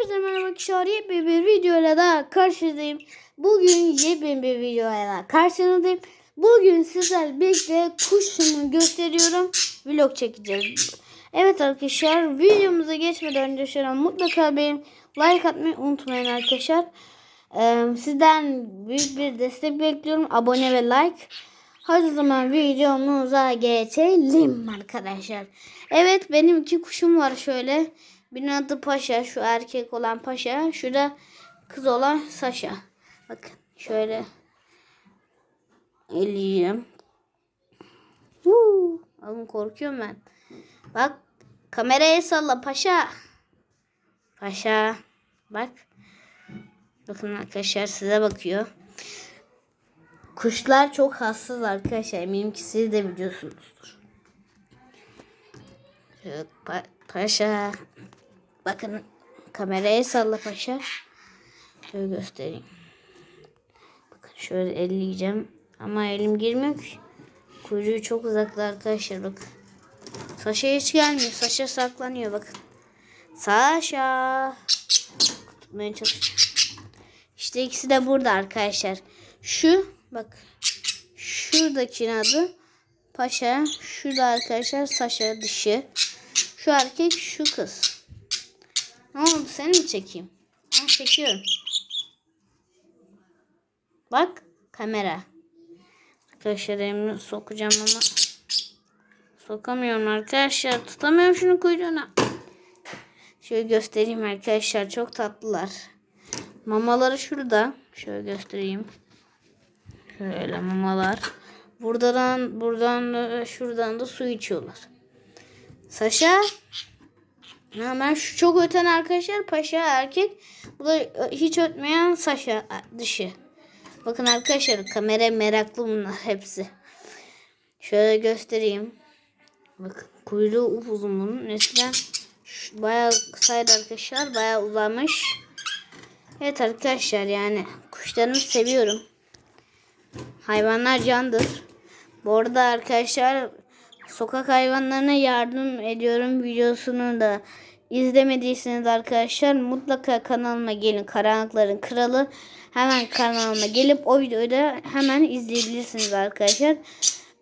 Hepinize merhaba arkadaşlar. Yepyeni bir videoyla daha karşınızdayım. Bugün yepyeni bir videoyla daha karşınızdayım. Bugün sizlerle birlikte kuşumu gösteriyorum. Vlog çekeceğiz. Evet arkadaşlar videomuza geçmeden önce şöyle mutlaka benim like atmayı unutmayın arkadaşlar. Ee, sizden büyük bir destek bekliyorum. Abone ve like. Hadi zaman videomuza geçelim arkadaşlar. Evet benim iki kuşum var şöyle. Birinin adı Paşa. Şu erkek olan Paşa. Şurada kız olan Saşa. Bakın şöyle eleyeceğim. Woo! Oğlum korkuyorum ben. Bak kameraya salla Paşa. Paşa. Bak. Bakın arkadaşlar size bakıyor. Kuşlar çok hassas arkadaşlar. Eminim ki siz de biliyorsunuzdur. Pa- paşa. Bakın kameraya salla paşa. Şöyle göstereyim. Bakın şöyle elleyeceğim. Ama elim girmiyor ki. Kuyruğu çok uzakta arkadaşlar bakın. Saşa hiç gelmiyor. Saşa saklanıyor bakın. Saşa. Tutmaya çalışacağım. İşte ikisi de burada arkadaşlar. Şu bak. Şuradakinin adı Paşa. Şurada arkadaşlar Saşa dişi. Şu erkek şu kız. Ne oldu seni mi çekeyim? Ha, çekiyorum. Bak kamera. Arkadaşlar elimi sokacağım ama sokamıyorum arkadaşlar. Tutamıyorum şunu kuyruğuna. Şöyle göstereyim arkadaşlar. Çok tatlılar. Mamaları şurada. Şöyle göstereyim. Şöyle mamalar. Buradan buradan da şuradan da su içiyorlar. Saşa Hemen şu çok öten arkadaşlar paşa erkek. Bu da hiç ötmeyen Saşa dişi. Bakın arkadaşlar kamera meraklı bunlar hepsi. Şöyle göstereyim. Bakın kuyruğu upuzun bunun. Eskiden bayağı kısaydı arkadaşlar. Bayağı uzamış. Evet arkadaşlar yani kuşlarımı seviyorum. Hayvanlar candır. Bu arada arkadaşlar sokak hayvanlarına yardım ediyorum videosunu da izlemediyseniz arkadaşlar mutlaka kanalıma gelin. Karanlıkların Kralı. Hemen kanalıma gelip o videoyu da hemen izleyebilirsiniz arkadaşlar.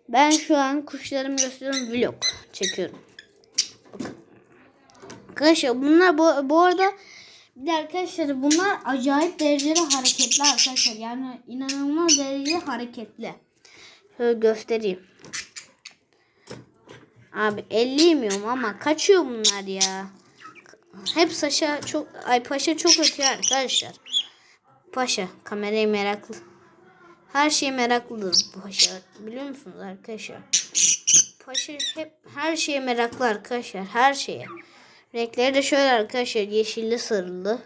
Ben şu an kuşlarımı gösteriyorum vlog çekiyorum. Arkadaşlar bunlar bu, bu arada bir de arkadaşlar bunlar acayip derecede hareketli arkadaşlar. Yani inanılmaz derecede hareketli. Şöyle göstereyim. Abi elleyemiyorum ama kaçıyor bunlar ya. Hep Saşa çok ay Paşa çok ötüyor arkadaşlar. Paşa kamerayı meraklı. Her şeye meraklıdır Paşa. Biliyor musunuz arkadaşlar? Paşa hep her şeye meraklı arkadaşlar. Her şeye. Renkleri de şöyle arkadaşlar. Yeşilli sarılı.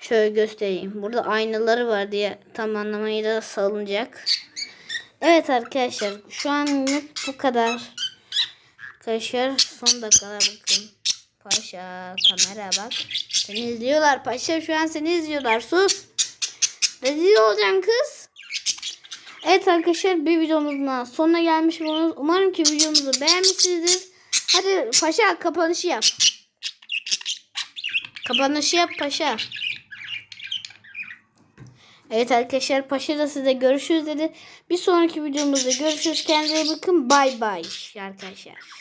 Şöyle göstereyim. Burada aynaları var diye tam anlamayla salınacak. Evet arkadaşlar. Şu anlık bu kadar. Arkadaşlar son dakikalar bakın. Paşa kamera bak. Seni izliyorlar paşa şu an seni izliyorlar sus. Rezil olacaksın kız. Evet arkadaşlar bir videomuzun sonuna gelmiş bulunuyoruz. Umarım ki videomuzu beğenmişsinizdir. Hadi paşa kapanışı yap. Kapanışı yap paşa. Evet arkadaşlar paşa da size görüşürüz dedi. Bir sonraki videomuzda görüşürüz. Kendinize bakın. Bay bay arkadaşlar.